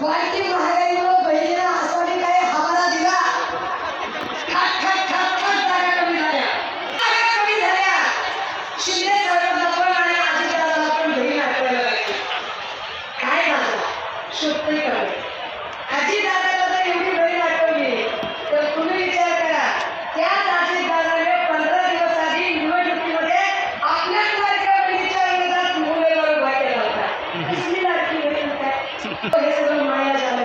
वाढती महागाईमुळे बहिणीला आसामी काही हवाला दिला. खाट खाट खाट खाट जागा कमी झाल्या. कमी झाल्या. शिंदे साहेबांना पण आणि अजितदादाला पण बहीण आठवायला काय झालं? शोधतही करावे Ajitdada This is a Maya